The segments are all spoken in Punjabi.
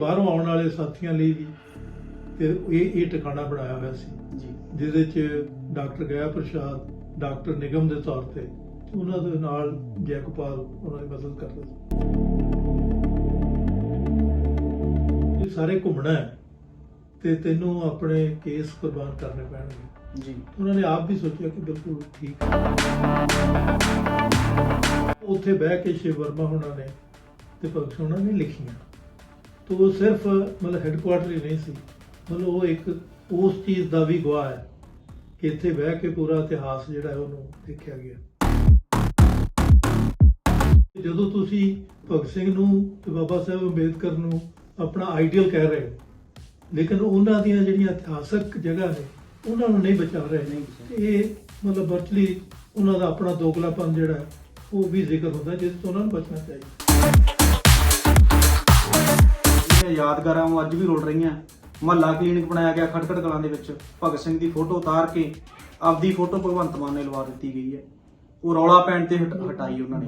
ਬਾਹਰੋਂ ਆਉਣ ਵਾਲੇ ਸਾਥੀਆਂ ਲਈ ਵੀ ਤੇ ਇਹ ਇਹ ਟਿਕਾਣਾ ਬਣਾਇਆ ਹੋਇਆ ਸੀ। ਜੀ। ਜਿਹਦੇ ਚ ਡਾਕਟਰ ਗਿਆ ਪ੍ਰਸ਼ਾਦ ਡਾਕਟਰ ਨਿਗਮ ਦੇ ਤੌਰ ਤੇ ਉਹਨਾਂ ਦੇ ਨਾਲ ਜੈਕਪਾਲ ਉਹਨਾਂ ਦੀ ਮਦਦ ਕਰਦਾ ਸੀ। ਇਹ ਸਾਰੇ ਘੁੰਮਣਾ ਹੈ ਤੇ ਤੈਨੂੰ ਆਪਣੇ ਕੇਸ ਕੁਰਬਾਨ ਕਰਨੇ ਪੈਣਗੇ। ਜੀ। ਉਹਨਾਂ ਨੇ ਆਪ ਵੀ ਸੋਚਿਆ ਕਿ ਬਿਲਕੁਲ ਠੀਕ ਹੈ। ਉੱਥੇ ਬਹਿ ਕੇ ਸ਼ਿਵ ਵਰਮਾ ਉਹਨਾਂ ਨੇ ਤੇ ਭਗਤ ਉਹਨਾਂ ਨੇ ਲਿਖੀਆਂ। ਉਹ ਸਿਰਫ ਮਤਲਬ ਹੈੱਡਕੁਆਰਟਰ ਹੀ ਨਹੀਂ ਸੀ। ਮਤਲਬ ਉਹ ਇੱਕ ਉਸ ਚੀਜ਼ ਦਾ ਵੀ ਗਵਾਹ ਹੈ ਕਿ ਇੱਥੇ ਬਹਿ ਕੇ ਪੂਰਾ ਇਤਿਹਾਸ ਜਿਹੜਾ ਹੈ ਉਹਨੂੰ ਦੇਖਿਆ ਗਿਆ। ਜਦੋਂ ਤੁਸੀਂ ਭਗਤ ਸਿੰਘ ਨੂੰ ਤੇ ਬਾਬਾ ਸਾਹਿਬ ਅੰਬੇਦਕਰ ਨੂੰ ਆਪਣਾ ਆਈਡੀਅਲ ਕਹਿ ਰਹੇ ਹੋ ਲੇਕਿਨ ਉਹਨਾਂ ਦੀਆਂ ਜਿਹੜੀਆਂ ਇਤਿਹਾਸਕ ਜਗ੍ਹਾ ਨੇ ਉਹਨਾਂ ਨੂੰ ਨਹੀਂ ਬਚਾ ਰਹੇ। ਨਹੀਂ ਇਹ ਮਤਲਬ ਵਰਚੁਅਲੀ ਉਹਨਾਂ ਦਾ ਆਪਣਾ ਦੋਗਲਾਪਨ ਜਿਹੜਾ ਉਹ ਵੀ ਜ਼ਿਕਰ ਹੁੰਦਾ ਜਿਸ ਤੋਂ ਉਹਨਾਂ ਨੂੰ ਬਚਣਾ ਚਾਹੀਦਾ। ਇਹ ਯਾਦਗਾਰਾਂ, ਉਹ ਅੱਜ ਵੀ ਰੁਲ ਰਹੀਆਂ। ਮਹੱਲਾ ਕਲੀਨਿਕ ਬਣਾਇਆ ਗਿਆ ਖਟਖਟ ਕਲਾਂ ਦੇ ਵਿੱਚ। ਭਗਤ ਸਿੰਘ ਦੀ ਫੋਟੋ ਉਤਾਰ ਕੇ ਆਪਦੀ ਫੋਟੋ ਭਗਵੰਤ ਮਾਨ ਨੇ ਲਵਾ ਦਿੱਤੀ ਗਈ ਹੈ। ਉਹ ਰੌਲਾ ਪੈਣ ਤੇ ਹਟਾਈ ਉਹਨਾਂ ਨੇ।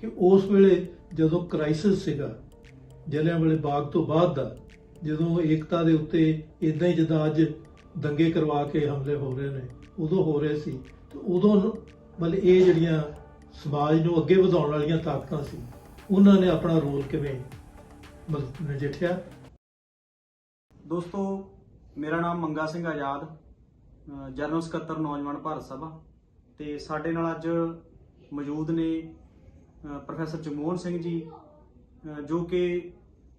ਕਿ ਉਸ ਵੇਲੇ ਜਦੋਂ ਕ੍ਰਾਈਸਿਸ ਸੀਗਾ ਜਲਿਆਂ ਵਾਲੇ ਬਾਗ ਤੋਂ ਬਾਅਦ ਦਾ, ਜਦੋਂ ਏਕਤਾ ਦੇ ਉੱਤੇ ਇਦਾਂ ਹੀ ਜਿੱਦਾਂ ਅੱਜ ਦੰਗੇ ਕਰਵਾ ਕੇ ਹਮਲੇ ਹੋ ਰਹੇ ਨੇ, ਉਦੋਂ ਹੋ ਰਹੇ ਸੀ, ਤੇ ਉਦੋਂ ਮਤਲਬ ਇਹ ਜਿਹੜੀਆਂ ਸਮਾਜ ਨੂੰ ਅੱਗੇ ਵਧਾਉਣ ਵਾਲੀਆਂ ਤਾਕਤਾਂ ਸੀ ਉਹਨਾਂ ਨੇ ਆਪਣਾ ਰੋਲ ਕਿਵੇਂ ਮਤਲਬ ਨਜਿੱਠਿਆ? ਦੋਸਤੋ, ਮੇਰਾ ਨਾਮ ਮੰਗਾ ਸਿੰਘ ਆਜ਼ਾਦ ਜਨਰਲ ਸਕੱਤਰ ਨੌਜਵਾਨ ਭਾਰਤ ਸਭਾ। ਤੇ ਸਾਡੇ ਨਾਲ ਅੱਜ ਮੌਜੂਦ ਨੇ ਪ੍ਰੋਫੈਸਰ ਜਗਮੋਹਨ ਸਿੰਘ ਜੀ ਜੋ ਕਿ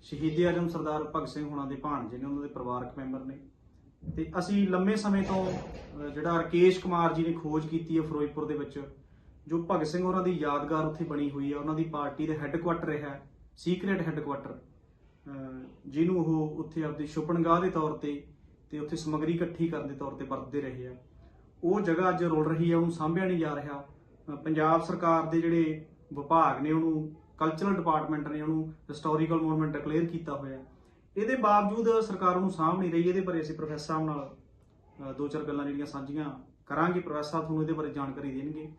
ਸ਼ਹੀਦ ਆਜਮ ਸਰਦਾਰ ਭਗਤ ਸਿੰਘ ਹੁਣਾਂ ਦੇ ਭਾਣਜੇ ਨੇ, ਉਹਨਾਂ ਦੇ ਪਰਿਵਾਰਕ ਮੈਂਬਰ ਨੇ। ਤੇ ਅਸੀਂ ਲੰਮੇ ਸਮੇਂ ਤੋਂ ਜਿਹੜਾ ਰਕੇਸ਼ ਕੁਮਾਰ ਜੀ ਨੇ ਖੋਜ ਕੀਤੀ ਹੈ ਫਿਰੋਜ਼ਪੁਰ ਦੇ ਵਿੱਚ ਜੋ ਭਗਤ ਸਿੰਘ ਹੋਰਾਂ ਦੀ ਯਾਦਗਾਰ ਉੱਥੇ ਬਣੀ ਹੋਈ ਹੈ, ਉਹਨਾਂ ਦੀ ਪਾਰਟੀ ਦੇ ਹੈੱਡਕੁਆਟਰ ਰਿਹਾ ਸੀਕ੍ਰੇਟ ਹੈੱਡਕੁਆਟਰ ਜਿਹਨੂੰ ਉਹ ਉੱਥੇ ਆਪਦੀ ਛੁਪਣਗਾਹ ਦੇ ਤੌਰ ਤੇ ਤੇ ਉੱਥੇ ਸਮੱਗਰੀ ਇਕੱਠੀ ਕਰਨ ਦੇ ਤੌਰ ਤੇ ਵਰਤਦੇ ਰਹੇ ਆ। ਉਹ ਜਗ੍ਹਾ ਅੱਜ ਰੁਲ ਰਹੀ ਹੈ, ਉਹਨੂੰ ਸਾਂਭਿਆ ਨਹੀਂ ਜਾ ਰਿਹਾ। ਪੰਜਾਬ ਸਰਕਾਰ ਦੇ ਜਿਹੜੇ ਵਿਭਾਗ ਨੇ, ਉਹਨੂੰ ਕਲਚਰਲ ਡਿਪਾਰਟਮੈਂਟ ਨੇ, ਉਹਨੂੰ ਹਿਸਟੋਰੀਕਲ ਮੋਨੂਮੈਂਟ ਡਿਕਲੇਅਰ ਕੀਤਾ ਹੋਇਆ। ਇਹਦੇ ਬਾਵਜੂਦ ਸਰਕਾਰ ਉਹਨੂੰ ਸਾਂਭ ਨਹੀਂ ਰਹੀ, ਇਹਦੇ ਬਾਰੇ ਅਸੀਂ ਪ੍ਰੋਫੈਸਰ ਸਾਹਿਬ ਨਾਲ ਦੋ ਚਾਰ ਗੱਲਾਂ ਜਿਹੜੀਆਂ ਸਾਂਝੀਆਂ ਕਰਾਂਗੇ। ਪ੍ਰੋਫੈਸਰ ਸਾਹਿਬ ਤੁਹਾਨੂੰ ਇਹਦੇ ਬਾਰੇ ਜਾਣਕਾਰੀ ਦੇਣਗੇ।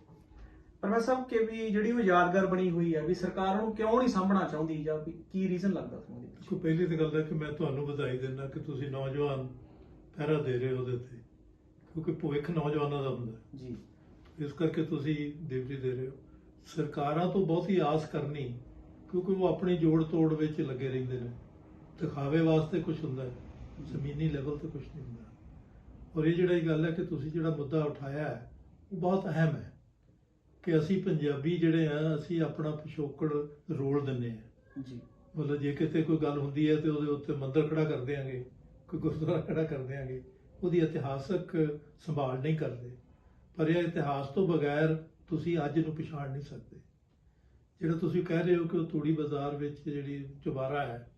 ਪ੍ਰੋਫੈਸਰ ਸਾਹਿਬ ਕਿ ਵੀ ਜਿਹੜੀ ਉਹ ਯਾਦਗਾਰ ਬਣੀ ਹੋਈ ਹੈ ਵੀ ਸਰਕਾਰ ਉਹਨੂੰ ਕਿਉਂ ਨਹੀਂ ਸਾਂਭਣਾ ਚਾਹੁੰਦੀ ਜਾਂ ਵੀ ਕੀ ਰੀਜ਼ਨ ਲੱਗਦਾ ਤੁਹਾਨੂੰ ਇਹਦੇ ਪਿੱਛੇ ਪਹਿਲੀ ਤਾਂ ਗੱਲ ਹੈ ਕਿ ਮੈਂ ਤੁਹਾਨੂੰ ਵਧਾਈ ਦਿੰਦਾ ਕਿ ਤੁਸੀਂ ਨੌਜਵਾਨ ਪਹਿਰਾ ਦੇ ਰਹੇ ਹੋ ਉਹਦੇ ਤੇ ਕਿਉਂਕਿ ਭਵਿੱਖ ਨੌਜਵਾਨਾਂ ਦਾ ਹੁੰਦਾ ਹੈ। ਜੀ। ਇਸ ਕਰਕੇ ਤੁਸੀਂ ਡਿਊਟੀ ਦੇ ਰਹੇ ਹੋ। ਸਰਕਾਰਾਂ ਤੋਂ ਬਹੁਤੀ ਆਸ ਕਰਨੀ ਕਿਉਂਕਿ ਉਹ ਆਪਣੀ ਜੋੜ ਤੋੜ ਵਿੱਚ ਲੱਗੇ ਰਹਿੰਦੇ ਨੇ। ਦਿਖਾਵੇ ਵਾਸਤੇ ਕੁਝ ਹੁੰਦਾ ਹੈ ਜ਼ਮੀਨੀ ਲੈਵਲ ਤੇ ਕੁਝ ਨਹੀਂ ਹੁੰਦਾ। ਔਰ ਇਹ ਜਿਹੜਾ ਇਹ ਗੱਲ ਹੈ ਕਿ ਤੁਸੀਂ ਜਿਹੜਾ ਮੁੱਦਾ ਉਠਾਇਆ ਹੈ ਉਹ ਬਹੁਤ ਅਹਿਮ ਹੈ। ਕਿ ਅਸੀਂ ਪੰਜਾਬੀ ਜਿਹੜੇ ਆ ਅਸੀਂ ਆਪਣਾ ਪਿਛੋਕੜ ਰੋਲ ਦਿੰਨੇ ਆ। ਜੀ। ਮਤਲਬ ਜੇ ਕਿਤੇ ਕੋਈ ਗੱਲ ਹੁੰਦੀ ਹੈ ਤੇ ਉਹਦੇ ਉੱਤੇ ਮੰਦਰ ਖੜਾ ਕਰ ਦਿਆਂਗੇ ਕੋਈ ਗੁਰਦੁਆਰਾ ਖੜਾ ਕਰ ਦਿਆਂਗੇ ਉਹਦੀ ਇਤਿਹਾਸਕ ਸੰਭਾਲ ਨਹੀਂ ਕਰਦੇ। ਪਰ ਇਹ ਇਤਿਹਾਸ ਤੋਂ ਬਗੈਰ ਤੁਸੀਂ ਅੱਜ ਨੂੰ ਪਛਾਣ ਨਹੀਂ ਸਕਦੇ। ਜਿਹੜਾ ਤੁਸੀਂ ਕਹਿ ਰਹੇ ਹੋ ਕਿ ਉਹ ਤੂੜੀ ਬਾਜ਼ਾਰ ਵਿੱਚ ਜਿਹੜੀ ਚੁਬਾਰਾ ਹੈ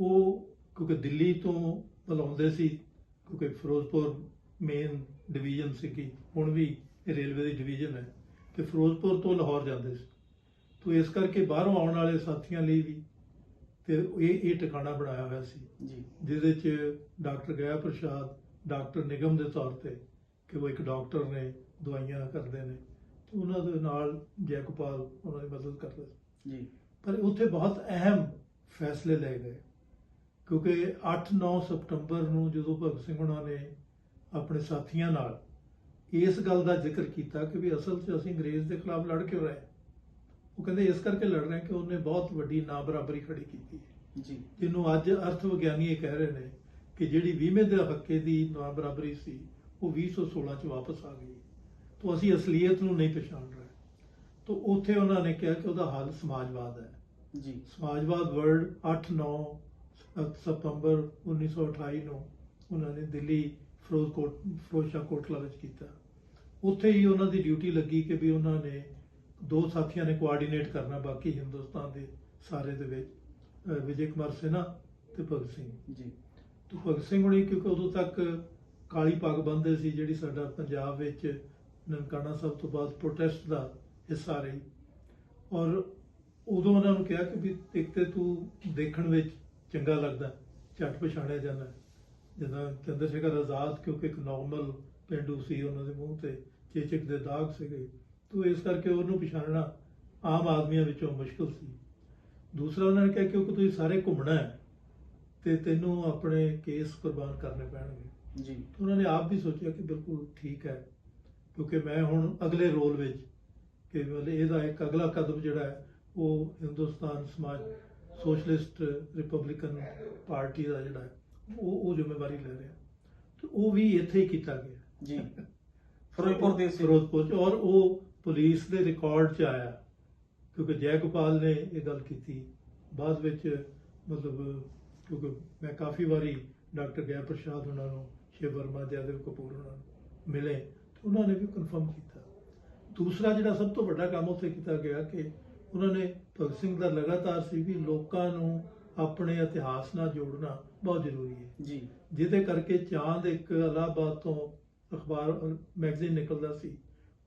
ਉਹ ਕਿਉਂਕਿ ਦਿੱਲੀ ਤੋਂ ਬੁਲਾਉਂਦੇ ਸੀ ਕਿਉਂਕਿ ਫਿਰੋਜ਼ਪੁਰ ਮੇਨ ਡਿਵੀਜ਼ਨ ਸੀ ਕਿ ਹੁਣ ਵੀ ਰੇਲਵੇ ਦੀ ਡਿਵੀਜ਼ਨ ਹੈ। ਕਿ ਫਿਰੋਜ਼ਪੁਰ ਤੋਂ ਲਾਹੌਰ ਜਾਂਦੇ ਸੀ। ਤੋ ਇਸ ਕਰਕੇ ਬਾਹਰੋਂ ਆਉਣ ਵਾਲੇ ਸਾਥੀਆਂ ਲਈ ਵੀ ਤੇ ਇਹ ਇਹ ਟਿਕਾਣਾ ਬਣਾਇਆ ਹੋਇਆ ਸੀ। ਜੀ। ਜਿਹਦੇ ਚ ਡਾਕਟਰ ਗਿਆ ਪ੍ਰਸ਼ਾਦ ਡਾਕਟਰ ਨਿਗਮ ਦੇ ਤੌਰ ਤੇ ਕਿ ਉਹ ਇੱਕ ਡਾਕਟਰ ਨੇ ਦਵਾਈਆਂ ਕਰਦੇ ਨੇ। ਤੇ ਉਹਨਾਂ ਦੇ ਨਾਲ ਜੈਕਪਾਲ ਉਹਨਾਂ ਦੀ ਮਦਦ ਕਰਦਾ ਸੀ। ਜੀ। ਪਰ ਉੱਥੇ ਬਹੁਤ ਅਹਿਮ ਫੈਸਲੇ ਲਏ ਗਏ। ਕਿਉਂਕਿ 8-9 ਸਤੰਬਰ ਨੂੰ ਜਦੋਂ ਭਗਤ ਸਿੰਘ ਉਹਨਾਂ ਨੇ ਆਪਣੇ ਸਾਥੀਆਂ ਨਾਲ ਇਸ ਗੱਲ ਦਾ ਜ਼ਿਕਰ ਕੀਤਾ ਕਿ ਵੀ ਅਸਲ 'ਚ ਅਸੀਂ ਅੰਗਰੇਜ਼ ਦੇ ਖਿਲਾਫ ਲੜ ਕਿਉਂ ਰਹੇ? ਉਹ ਕਹਿੰਦੇ ਇਸ ਕਰਕੇ ਲੜ ਰਹੇ ਕਿ ਉਹਨੇ ਬਹੁਤ ਵੱਡੀ ਨਾ ਬਰਾਬਰੀ ਖੜੀ ਕੀਤੀ ਜੀ। ਜਿਹਨੂੰ ਅੱਜ ਅਰਥ ਵਿਗਿਆਨੀ ਇਹ ਕਹਿ ਰਹੇ ਨੇ ਕਿ ਜਿਹੜੀ 20ਵੇਂ ਦੇ ਹੱਕੇ ਦੀ ਨਾ ਬਰਾਬਰੀ ਸੀ ਉਹ 2016 ਚ ਵਾਪਸ ਆ ਗਈ। ਤੋਂ ਅਸੀਂ ਅਸਲੀਅਤ ਨੂੰ ਨਹੀਂ ਪਛਾਣ ਰਹੇ। ਤੋਂ ਉੱਥੇ ਉਹਨਾਂ ਨੇ ਕਿਹਾ ਕਿ ਉਹਦਾ ਹੱਲ ਸਮਾਜਵਾਦ ਹੈ। ਜੀ। ਸਮਾਜਵਾਦ ਵਰਡ 8-9 ਸਤੰਬਰ 1928 ਨੂੰ ਉਹਨਾਂ ਨੇ ਦਿੱਲੀ ਫਿਰੋਜ਼ਕੋਟ ਫਿਰੋਜ਼ਸ਼ਾਹ ਕੋਟਲਾ ਵਿੱਚ ਕੀਤਾ। ਉੱਥੇ ਹੀ ਉਹਨਾਂ ਦੀ ਡਿਊਟੀ ਲੱਗੀ ਕਿ ਵੀ ਉਹਨਾਂ ਨੇ ਦੋ ਸਾਥੀਆਂ ਨੇ ਕੋਆਰਡੀਨੇਟ ਕਰਨਾ ਬਾਕੀ ਹਿੰਦੁਸਤਾਨ ਦੇ ਸਾਰੇ ਦੇ ਵਿੱਚ ਵਿਜੇ ਕੁਮਾਰ ਸਿਨਹਾ ਤੇ ਭਗਤ ਸਿੰਘ। ਜੀ। ਤੇ ਭਗਤ ਸਿੰਘ ਹੁਣੀ ਕਿਉਂਕਿ ਉਦੋਂ ਤੱਕ ਕਾਲੀ ਪੱਗ ਬੰਨ੍ਹਦੇ ਸੀ ਜਿਹੜੀ ਸਾਡਾ ਪੰਜਾਬ ਵਿੱਚ ਨਨਕਾਣਾ ਸਾਹਿਬ ਤੋਂ ਬਾਅਦ ਪ੍ਰੋਟੈਸਟ ਦਾ ਹਿੱਸਾ ਰਹੀ। ਔਰ ਉਦੋਂ ਉਹਨਾਂ ਨੂੰ ਕਿਹਾ ਕਿ ਵੀ ਇੱਕ ਤੇ ਤੂੰ ਦੇਖਣ ਵਿੱਚ ਚੰਗਾ ਲੱਗਦਾ ਝੱਟ ਪਛਾਣਿਆ ਜਾਂਦਾ। ਜਦੋਂ ਚੰਦਰ ਸ਼ੇਖਰ ਆਜ਼ਾਦ ਕਿਉਂਕਿ ਇੱਕ ਨਾਰਮਲ ਪਿੰਡੂ ਸੀ ਉਹਨਾਂ ਦੇ ਮੂੰਹ ਤੇ ਚੇਚਕ ਦੇ ਦਾਗ ਸੀਗੇ। ਤੋ ਇਸ ਕਰਕੇ ਉਹਨੂੰ ਪਛਾਣਨਾ ਆਮ ਆਦਮੀਆਂ ਵਿੱਚੋਂ ਮੁਸ਼ਕਲ ਸੀ। ਦੂਸਰਾ ਉਹਨਾਂ ਨੇ ਕਿਹਾ ਕਿ ਕਿਉਂਕਿ ਤੁਸੀਂ ਸਾਰੇ ਘੁੰਮਣਾ ਹੈ ਤੇ ਤੈਨੂੰ ਆਪਣੇ ਕੇਸ ਕੁਰਬਾਨ ਕਰਨੇ ਪੈਣਗੇ। ਜੀ। ਉਹਨਾਂ ਨੇ ਆਪ ਵੀ ਸੋਚਿਆ ਕਿ ਬਿਲਕੁਲ ਠੀਕ ਹੈ ਕਿਉਂਕਿ ਮੈਂ ਹੁਣ ਅਗਲੇ ਰੋਲ ਵਿੱਚ ਕਿ ਮਤਲਬ ਇਹਦਾ ਇੱਕ ਅਗਲਾ ਕਦਮ ਜਿਹੜਾ ਹੈ ਉਹ ਹਿੰਦੁਸਤਾਨ ਸਮਾਜ ਸੋਸ਼ਲਿਸਟ ਰਿਪਬਲਿਕਨ ਪਾਰਟੀ ਦਾ ਜਿਹੜਾ ਉਹ ਉਹ ਜ਼ਿੰਮੇਵਾਰੀ ਲੈ ਰਿਹਾ। ਤੇ ਉਹ ਵੀ ਇੱਥੇ ਹੀ ਕੀਤਾ ਗਿਆ। ਜੀ। ਫਿਰੋਜ਼ਪੁਰ ਦੇ ਸੀ। ਫਿਰੋਜ਼ਪੁਰ ਚ। ਔਰ ਉਹ ਪੁਲਿਸ ਦੇ ਰਿਕਾਰਡ 'ਚ ਆਇਆ ਕਿਉਂਕਿ ਜੈ ਗੋਪਾਲ ਨੇ ਇਹ ਗੱਲ ਕੀਤੀ। ਬਾਅਦ ਵਿੱਚ ਮਤਲਬ ਕਿਉਂਕਿ ਮੈਂ ਕਾਫੀ ਵਾਰੀ ਡਾਕਟਰ ਜੈ ਪ੍ਰਸ਼ਾਦ ਉਹਨਾਂ ਨੂੰ ਸ਼ਿਵ ਵਰਮਾ ਜੈਦੇਵ ਕਪੂਰ ਉਹਨਾਂ ਨੂੰ ਮਿਲੇ ਤੇ ਉਹਨਾਂ ਨੇ ਵੀ ਕਨਫਰਮ ਕੀਤਾ। ਦੂਸਰਾ ਜਿਹੜਾ ਸਭ ਤੋਂ ਵੱਡਾ ਕੰਮ ਉੱਥੇ ਕੀਤਾ ਗਿਆ ਕਿ ਉਹਨਾਂ ਨੇ ਭਗਤ ਸਿੰਘ ਦਾ ਲਗਾਤਾਰ ਸੀ ਵੀ ਲੋਕਾਂ ਨੂੰ ਆਪਣੇ ਇਤਿਹਾਸ ਨਾਲ ਜੋੜਨਾ ਬਹੁਤ ਜ਼ਰੂਰੀ ਹੈ। ਜੀ। ਜਿਹਦੇ ਕਰਕੇ ਚਾਂਦ ਇੱਕ ਇਲਾਹਾਬਾਦ ਤੋਂ ਅਖਬਾਰ ਮੈਗਜ਼ੀਨ ਨਿਕਲਦਾ ਸੀ।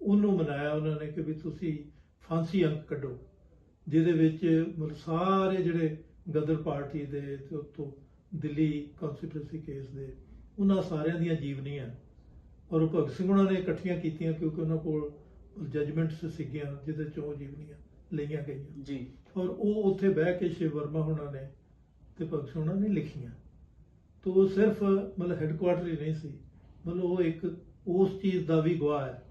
ਉਹਨੂੰ ਮਨਾਇਆ ਉਹਨਾਂ ਨੇ ਕਿ ਵੀ ਤੁਸੀਂ ਫਾਂਸੀ ਅੰਕ ਕੱਢੋ ਜਿਹਦੇ ਵਿੱਚ ਸਾਰੇ ਜਿਹੜੇ ਗਦਰ ਪਾਰਟੀ ਦੇ ਤੇ ਉੱਤੋਂ ਦਿੱਲੀ ਕਨਸਟੀਟਿਊਂਸੀ ਕੇਸ ਦੇ ਉਹਨਾਂ ਸਾਰਿਆਂ ਦੀਆਂ ਜੀਵਨੀਆਂ। ਔਰ ਉਹ ਭਗਤ ਸਿੰਘ ਉਹਨਾਂ ਨੇ ਇਕੱਠੀਆਂ ਕੀਤੀਆਂ ਕਿਉਂਕਿ ਉਹਨਾਂ ਕੋਲ ਜਜਮੈਂਟਸ ਸੀਗੀਆਂ ਜਿਹਦੇ ਚੋਂ ਜੀਵਨੀਆਂ ਲਈਆਂ ਗਈਆਂ। ਜੀ। ਔਰ ਉਹ ਉੱਥੇ ਬਹਿ ਕੇ ਸ਼ਿਵ ਵਰਮਾ ਹੋਣਾ ਨੇ ਤੇ ਭਗਤ ਸਿੰਘ ਉਹਨਾਂ ਨੇ ਲਿਖੀਆਂ। ਤੋ ਉਹ ਸਿਰਫ ਮਤਲਬ ਹੈੱਡਕੁਆਰਟਰ ਹੀ ਨਹੀਂ ਸੀ। ਮਤਲਬ ਉਹ ਇੱਕ ਉਸ ਚੀਜ਼ ਦਾ ਵੀ ਗਵਾਹ ਹੈ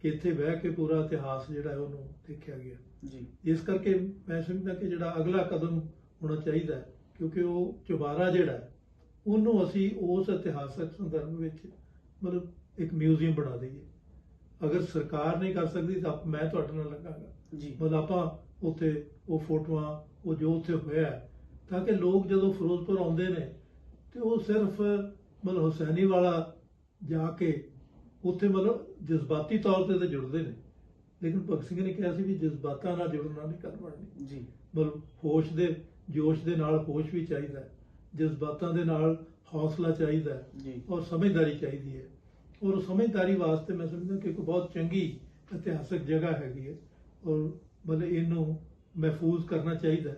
ਕਿ ਇੱਥੇ ਬਹਿ ਕੇ ਪੂਰਾ ਇਤਿਹਾਸ ਜਿਹੜਾ ਹੈ ਉਹਨੂੰ ਦੇਖਿਆ ਗਿਆ। ਜੀ। ਇਸ ਕਰਕੇ ਮੈਂ ਸਮਝਦਾ ਕਿ ਜਿਹੜਾ ਅਗਲਾ ਕਦਮ ਹੋਣਾ ਚਾਹੀਦਾ ਹੈ ਕਿਉਂਕਿ ਉਹ ਚੁਬਾਰਾ ਜਿਹੜਾ ਉਹਨੂੰ ਅਸੀਂ ਉਸ ਇਤਿਹਾਸਕ ਸੰਦਰਭ ਵਿੱਚ ਮਤਲਬ ਇੱਕ ਮਿਊਜ਼ੀਅਮ ਬਣਾ ਦਈਏ। ਅਗਰ ਸਰਕਾਰ ਨਹੀਂ ਕਰ ਸਕਦੀ ਤਾਂ ਮੈਂ ਤੁਹਾਡੇ ਨਾਲ ਲੱਗਾਂਗਾ ਜੀ। ਮਤਲਬ ਆਪਾਂ ਉੱਥੇ ਉਹ ਫੋਟੋਆਂ ਉਹ ਜੋ ਉੱਥੇ ਹੋਇਆ ਤਾਂ ਕਿ ਲੋਕ ਜਦੋਂ ਫਿਰੋਜ਼ਪੁਰ ਆਉਂਦੇ ਨੇ ਤੇ ਉਹ ਸਿਰਫ ਮਤਲਬ ਹੁਸੈਨੀ ਵਾਲਾ ਜਾ ਕੇ ਉੱਥੇ ਮਤਲਬ ਜਜ਼ਬਾਤੀ ਤੌਰ ਤੇ ਤਾਂ ਜੁੜਦੇ ਨੇ। ਲੇਕਿਨ ਭਗਤ ਸਿੰਘ ਨੇ ਕਿਹਾ ਸੀ ਵੀ ਜਜ਼ਬਾਤਾਂ ਨਾਲ ਜੁੜਨਾ ਨਹੀਂ ਕਰ ਬਣਨੀ ਜੀ। ਮਤਲਬ ਹੋਸ਼ ਦੇ ਜੋਸ਼ ਦੇ ਨਾਲ ਹੋਸ਼ ਵੀ ਚਾਹੀਦਾ ਜਜ਼ਬਾਤਾਂ ਦੇ ਨਾਲ ਹੌਸਲਾ ਚਾਹੀਦਾ ਜੀ। ਔਰ ਸਮਝਦਾਰੀ ਚਾਹੀਦੀ ਹੈ। ਔਰ ਸਮਝਦਾਰੀ ਵਾਸਤੇ ਮੈਂ ਸਮਝਦਾ ਕਿ ਇੱਕ ਬਹੁਤ ਚੰਗੀ ਇਤਿਹਾਸਕ ਜਗ੍ਹਾ ਹੈਗੀ ਹੈ। ਔਰ ਮਤਲਬ ਇਹਨੂੰ ਮਹਿਫੂਜ਼ ਕਰਨਾ ਚਾਹੀਦਾ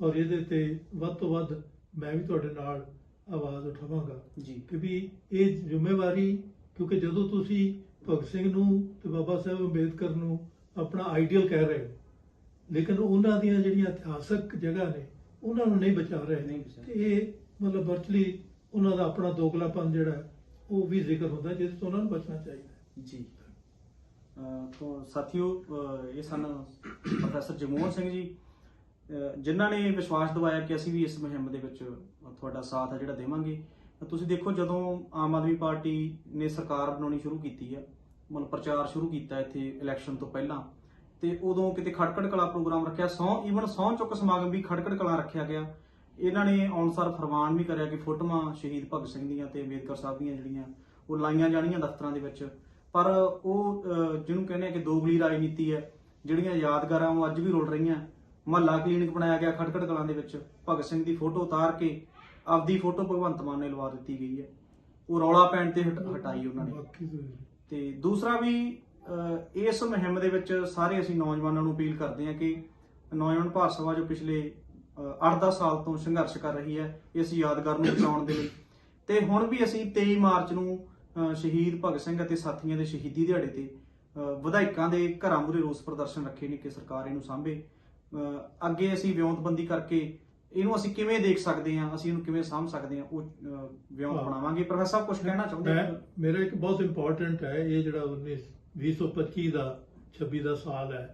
ਔਰ ਇਹਦੇ ਤੇ ਵੱਧ ਤੋਂ ਵੱਧ ਮੈਂ ਵੀ ਤੁਹਾਡੇ ਨਾਲ ਆਵਾਜ਼ ਉਠਾਵਾਂਗਾ। ਜੀ। ਕਿ ਵੀ ਇਹ ਜ਼ਿੰਮੇਵਾਰੀ ਕਿਉਂਕਿ ਜਦੋਂ ਤੁਸੀਂ ਭਗਤ ਸਿੰਘ ਨੂੰ ਤੇ ਬਾਬਾ ਸਾਹਿਬ ਅੰਬੇਦਕਰ ਨੂੰ ਆਪਣਾ ਆਈਡੀਅਲ ਕਹਿ ਰਹੇ ਹੋ ਲੇਕਿਨ ਉਹਨਾਂ ਦੀਆਂ ਜਿਹੜੀਆਂ ਇਤਿਹਾਸਕ ਜਗ੍ਹਾ ਨੇ ਉਹਨਾਂ ਨੂੰ ਨਹੀਂ ਬਚਾ ਰਹੇ। ਨਹੀਂ ਤੇ ਇਹ ਮਤਲਬ ਵਰਚੁਅਲੀ ਉਹਨਾਂ ਦਾ ਆਪਣਾ ਦੋਗਲਾਪਨ ਜਿਹੜਾ ਉਹ ਵੀ ਜ਼ਿਕਰ ਹੁੰਦਾ ਜਿਹਦੇ ਤੋਂ ਉਹਨਾਂ ਨੂੰ ਬਚਣਾ ਚਾਹੀਦਾ। ਜੀ। ਤੋਂ ਸਾਥੀਓ ਇਹ ਸਨ ਪ੍ਰੋਫੈਸਰ ਜਗਮੋਹਨ ਸਿੰਘ ਜੀ ਜਿਨ੍ਹਾਂ ਨੇ ਵਿਸ਼ਵਾਸ ਦਿਵਾਇਆ ਕਿ ਅਸੀਂ ਵੀ ਇਸ ਮੁਹਿੰਮ ਦੇ ਵਿੱਚ ਤੁਹਾਡਾ ਸਾਥ ਹੈ ਜਿਹੜਾ ਦੇਵਾਂਗੇ। ਤੁਸੀਂ ਦੇਖੋ ਜਦੋਂ ਆਮ ਆਦਮੀ ਪਾਰਟੀ ਨੇ ਸਰਕਾਰ ਬਣਾਉਣੀ ਸ਼ੁਰੂ ਕੀਤੀ ਹੈ ਮਤਲਬ ਪ੍ਰਚਾਰ ਸ਼ੁਰੂ ਕੀਤਾ ਇੱਥੇ ਇਲੈਕਸ਼ਨ ਤੋਂ ਪਹਿਲਾਂ, ਤੇ ਉਦੋਂ ਕਿਤੇ ਖੜਕੜ ਕਲਾ ਪ੍ਰੋਗਰਾਮ ਰੱਖਿਆ, ਸੌ ਈਵਨ ਸੌ ਚੁੱਕ ਸਮਾਗਮ ਵੀ ਖੜਕੜ ਕਲਾ ਰੱਖਿਆ ਗਿਆ। ਇਹਨਾਂ ਨੇ ਅਨੁਸਾਰ ਫਰਮਾਨ ਵੀ ਕਰਿਆ ਕਿ ਫੋਟੋਆਂ ਸ਼ਹੀਦ ਭਗਤ ਸਿੰਘ ਦੀਆਂ ਤੇ ਅੰਬੇਦਕਰ ਸਾਹਿਬ ਦੀਆਂ ਜਿਹੜੀਆਂ, ਉਹ ਲਾਈਆਂ ਜਾਣੀਆਂ ਦਫ਼ਤਰਾਂ ਦੇ ਵਿੱਚ। ਪਰ ਉਹ ਜਿਹਨੂੰ ਕਹਿੰਦੇ ਆ ਕਿ ਦੋਗਲੀ ਰਾਜਨੀਤੀ ਹੈ, ਜਿਹੜੀਆਂ ਯਾਦਗਾਰਾਂ ਉਹ ਅੱਜ ਵੀ ਰੁਲ ਰਹੀਆਂ। ਮਹੱਲਾ ਕਲੀਨਿਕ ਬਣਾਇਆ ਗਿਆ ਖਟਕੜ ਕਲਾਂ ਦੇ ਵਿੱਚ, ਭਗਤ ਸਿੰਘ ਦੀ ਫੋਟੋ ਉਤਾਰ ਕੇ ਆਪਦੀ ਫੋਟੋ ਭਗਵੰਤ ਮਾਨ ਨੇ ਲਵਾ ਦਿੱਤੀ ਗਈ ਹੈ। ਉਹ ਰੌਲਾ ਪੈਣ ਤੇ ਹਟ- ਹਟਾਈ ਉਹਨਾਂ ਨੇ। ਬਾਕੀ ਤਾਂ- ਤੇ ਦੂਸਰਾ ਵੀ ਅਹ, ਇਸ ਮੁਹਿੰਮ ਦੇ ਵਿੱਚ ਸਾਰੇ ਅਸੀਂ ਨੌਜਵਾਨਾਂ ਨੂੰ ਅਪੀਲ ਕਰਦੇ ਹਾਂ ਕਿ ਨੌਜਵਾਨ ਭਾਰਤ ਸਭਾ ਜੋ ਪਿਛਲੇ 8-10 ਸਾਲ ਤੋਂ ਸੰਘਰਸ਼ ਕਰ ਰਹੀ ਹੈ ਇਸ ਯਾਦਗਾਰ ਨੂੰ ਬਚਾਉਣ ਦੇ ਲਈ। ਤੇ ਹੁਣ ਵੀ ਅਸੀਂ 23 ਮਾਰਚ ਨੂੰ ਅਹ, ਸ਼ਹੀਦ ਭਗਤ ਸਿੰਘ ਅਤੇ ਸਾਥੀਆਂ ਦੇ ਸ਼ਹੀਦੀ ਦਿਹਾੜੇ ਤੇ ਅਹ, ਵਿਧਾਇਕਾਂ ਦੇ ਘਰਾਂ ਮੂਹਰੇ ਰੋਸ ਪ੍ਰਦਰਸ਼ਨ ਰੱਖੇ ਨੇ ਕਿ ਸਰਕਾਰ ਇਹਨੂੰ ਸਾਂਭੇ। ਅਹ, ਅੱਗੇ ਅਸੀਂ ਵਿਉਂਤਬੰਦੀ ਕਰਕੇ ਇਹਨੂੰ ਅਸੀਂ ਕਿਵੇਂ ਦੇਖ ਸਕਦੇ ਹਾਂ ਅਸੀਂ ਇਹਨੂੰ ਕਿਵੇਂ ਸਾਂਭ ਸਕਦੇ ਹਾਂ ਉਹ ਅਹ, ਵਿਉਂਤ ਹਾਂ। ਬਣਾਵਾਂਗੇ। ਪ੍ਰੋਫੈਸਰ ਸਾਹਿਬ ਕੁਝ ਕਹਿਣਾ ਚਾਹੁੰਦੇ ਮੈਂ ਮੇਰਾ ਇੱਕ ਬਹੁਤ ਇੰਪੋਰਟੈਂਟ ਹੈ ਇਹ ਜਿਹੜਾ 19 2025 ਦਾ 26 ਦਾ ਸਾਲ ਹੈ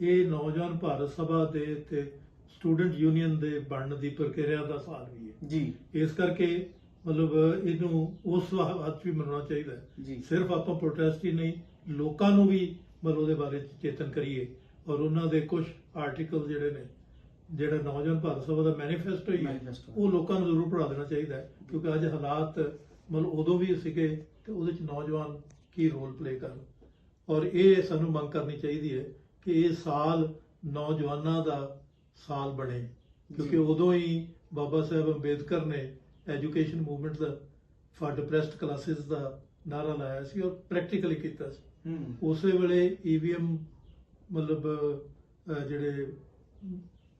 ਇਹ ਨੌਜਵਾਨ ਭਾਰਤ ਸਭਾ ਦੇ ਤੇ ਸਟੂਡੈਂਟ ਯੂਨੀਅਨ ਦੇ ਬਣਨ ਦੀ ਪ੍ਰਕਿਰਿਆ ਦਾ ਸਾਲ ਵੀ ਹੈ। ਜੀ। ਇਸ ਕਰਕੇ ਮਤਲਬ ਇਹਨੂੰ ਉਸ ਹੱਥ ਵੀ ਮਨਾਉਣਾ ਚਾਹੀਦਾ ਹੈ। ਸਿਰਫ ਆਪਾਂ ਪ੍ਰੋਟੈਸਟ ਹੀ ਨਹੀਂ ਲੋਕਾਂ ਨੂੰ ਵੀ ਮਤਲਬ ਉਹਦੇ ਬਾਰੇ ਚੇਤਨ ਕਰੀਏ ਔਰ ਉਹਨਾਂ ਦੇ ਕੁਝ ਆਰਟੀਕਲ ਜਿਹੜੇ ਨੇ ਜਿਹੜਾ ਨੌਜਵਾਨ ਭਾਰਤ ਸਭਾ ਦਾ ਮੈਨੀਫੈਸਟੋ ਹੀ ਹੈ Manifesto। ਉਹ ਲੋਕਾਂ ਨੂੰ ਜ਼ਰੂਰ ਪੜ੍ਹਾ ਦੇਣਾ ਚਾਹੀਦਾ ਹੈ ਕਿਉਂਕਿ ਅੱਜ ਹਾਲਾਤ ਮਤਲਬ ਉਦੋਂ ਵੀ ਸੀਗੇ ਤੇ ਉਹਦੇ ਚ ਨੌਜਵਾਨ ਕੀ ਰੋਲ ਪਲੇ ਕਰਨ ਔਰ ਇਹ ਸਾਨੂੰ ਮੰਗ ਕਰਨੀ ਚਾਹੀਦੀ ਹੈ ਕਿ ਇਹ ਸਾਲ ਨੌਜਵਾਨਾਂ ਦਾ ਸਾਲ ਬਣੇ ਕਿਉਂਕਿ। ਉਦੋਂ ਹੀ ਬਾਬਾ ਸਾਹਿਬ ਅੰਬੇਦਕਰ ਨੇ ਐਜੂਕੇਸ਼ਨ ਮੂਵਮੈਂਟ ਦਾ ਫਾਰ ਡਿਪਰੈਸਡ ਕਲਾਸਿਸ ਦਾ ਨਾਰਾ ਲਾਇਆ ਸੀ ਔਰ ਪ੍ਰੈਕਟੀਕਲੀ ਕੀਤਾ ਸੀ ਹੂੰ ਉਸੇ ਵੇਲੇ ਈਵੀਐਮ ਮਤਲਬ ਅਹ, ਜਿਹੜੇ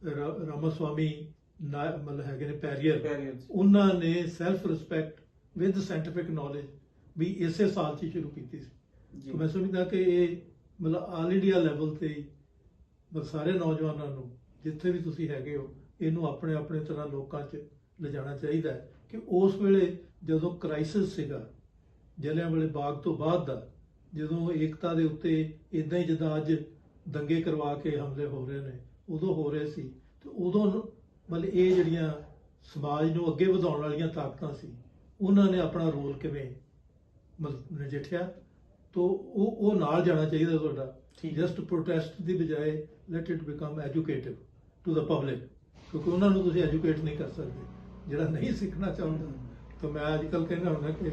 ਰਾਮਾਸਵਾਮੀ ਮਤਲਬ ਹੈਗੇ ਨੇ ਪੈਰੀਅਰ। ਉਹਨਾਂ ਨੇ self respect with scientific knowledge ਵੀ ਇਸੇ ਸਾਲ 'ਚ ਸ਼ੁਰੂ ਕੀਤੀ ਸੀ। ਮੈਂ ਸਮਝਦਾ ਕਿ ਇਹ ਮਤਲਬ ਆਲ ਇੰਡੀਆ ਲੈਵਲ ਤੇ ਸਾਰੇ ਨੌਜਵਾਨਾਂ ਨੂੰ ਜਿੱਥੇ ਵੀ ਤੁਸੀਂ ਹੈਗੇ ਹੋ ਇਹਨੂੰ ਆਪਣੇ ਆਪਣੇ ਤਰ੍ਹਾਂ ਲੋਕਾਂ 'ਚ ਲਿਜਾਣਾ ਚਾਹੀਦਾ ਹੈ ਕਿ ਉਸ ਵੇਲੇ ਜਦੋਂ ਕ੍ਰਾਈਸਿਸ ਸੀਗਾ ਜਲਿਆਂਵਾਲੇ ਬਾਗ ਤੋਂ ਬਾਅਦ ਦਾ ਜਦੋਂ ਏਕਤਾ ਦੇ ਉੱਤੇ ਇਦਾਂ ਹੀ ਜਿੱਦਾਂ ਅੱਜ ਦੰਗੇ ਕਰਵਾ ਕੇ ਹਮਲੇ ਹੋ ਰਹੇ ਨੇ ਉਦੋਂ ਹੋ ਰਹੇ ਸੀ ਤੇ ਉਦੋਂ ਮਤਲਬ ਇਹ ਜਿਹੜੀਆਂ ਸਮਾਜ ਨੂੰ ਅੱਗੇ ਵਧਾਉਣ ਵਾਲੀਆਂ ਤਾਕਤਾਂ ਸੀ ਉਹਨਾਂ ਨੇ ਆਪਣਾ ਰੋਲ ਕਿਵੇਂ ਮਤਲਬ ਨਜਿੱਠਿਆ? ਤੋਂ ਉਹ ਉਹ ਨਾਲ ਜਾਣਾ ਚਾਹੀਦਾ ਤੁਹਾਡਾ। ਜਸਟ ਪ੍ਰੋਟੈਸਟ ਦੀ ਬਜਾਏ let it become educative to the public ਕਿਉਂਕਿ ਉਹਨਾਂ ਨੂੰ ਤੁਸੀਂ ਐਜੂਕੇਟ ਨਹੀਂ ਕਰ ਸਕਦੇ। ਜਿਹੜਾ ਨਹੀਂ ਸਿੱਖਣਾ ਚਾਹੁੰਦਾ ਤਾਂ ਮੈਂ ਅੱਜ ਕੱਲ੍ਹ ਕਹਿੰਦਾ ਹੁੰਦਾ ਕਿ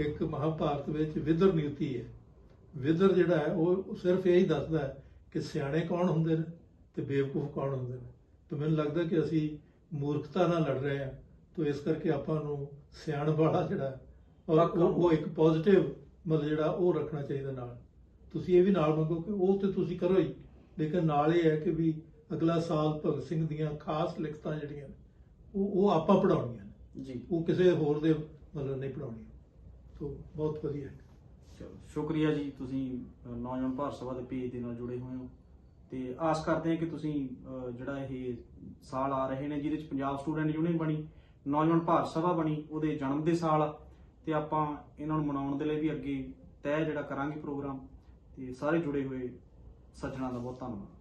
ਇੱਕ ਮਹਾਭਾਰਤ ਵਿੱਚ ਵਿਦਰ ਨੀਤੀ ਹੈ। ਵਿਦਰ ਜਿਹੜਾ ਹੈ ਉਹ ਸਿਰਫ ਇਹ ਹੀ ਦੱਸਦਾ ਹੈ ਕਿ ਸਿਆਣੇ ਕੌਣ ਹੁੰਦੇ ਨੇ? ਤੇ ਬੇਵਕੂਫ ਕੌਣ ਹੁੰਦੇ ਨੇ? ਤਾਂ ਮੈਨੂੰ ਲੱਗਦਾ ਕਿ ਅਸੀਂ ਮੂਰਖਤਾ ਨਾਲ ਲੜ ਰਹੇ ਹਾਂ। ਤਾਂ ਇਸ ਕਰਕੇ ਆਪਾਂ ਨੂੰ ਸਿਆਣ ਵਾਲਾ ਜਿਹੜਾ ਔਰ ਉਹ ਇੱਕ ਪੋਜ਼ਿਟਿਵ ਮਤਲਬ ਜਿਹੜਾ ਉਹ ਰੱਖਣਾ ਚਾਹੀਦਾ ਨਾਲ। ਤੁਸੀਂ ਇਹ ਵੀ ਨਾਲ ਮੰਗੋ ਕਿ ਉਹ ਤੇ ਤੁਸੀਂ ਕਰੋ ਹੀ। ਲੇਕਿਨ ਨਾਲ ਇਹ ਹੈ ਕਿ ਵੀ ਅਗਲਾ ਸਾਲ ਭਗਤ ਸਿੰਘ ਦੀਆਂ ਖਾਸ ਲਿਖਤਾਂ ਜਿਹੜੀਆਂ ਨੇ ਉਹ ਉਹ ਆਪਾਂ ਪੜਾਉਣੀਆਂ ਨੇ। ਜੀ। ਉਹ ਕਿਸੇ ਹੋਰ ਦੇ ਮਤਲਬ ਨਹੀਂ ਪੜਾਉਣੀਆਂ ਤੋਂ ਬਹੁਤ ਵਧੀਆ ਚਲੋ ਸ਼ੁਕਰੀਆ ਜੀ। ਤੁਸੀਂ ਨੌਜਵਾਨ ਭਾਰਤ ਸਭਾ ਦੇ ਪੇਜ ਦੇ ਨਾਲ ਜੁੜੇ ਹੋਏ ਹੋ। ਤੇ ਆਸ ਕਰਦੇ ਹਾਂ ਕਿ ਤੁਸੀਂ ਜਿਹੜਾ ਇਹ ਸਾਲ ਆ ਰਹੇ ਨੇ, ਜਿਹਦੇ ਵਿੱਚ ਪੰਜਾਬ ਸਟੂਡੈਂਟ ਯੂਨੀਅਨ ਬਣੀ, ਨੌਜਵਾਨ ਭਾਰਤ ਸਭਾ ਬਣੀ, ਉਹਦੇ ਜਨਮ ਦੇ ਸਾਲ ਤੇ ਆਪਾਂ ਇਹਨਾਂ ਨੂੰ ਮਨਾਉਣ ਦੇ ਲਈ ਵੀ ਅੱਗੇ ਤੈਅ ਜਿਹੜਾ ਕਰਾਂਗੇ ਪ੍ਰੋਗਰਾਮ, ਤੇ ਸਾਰੇ ਜੁੜੇ ਹੋਏ ਸੱਜਣਾ ਦਾ ਬਹੁਤ ਧੰਨਵਾਦ।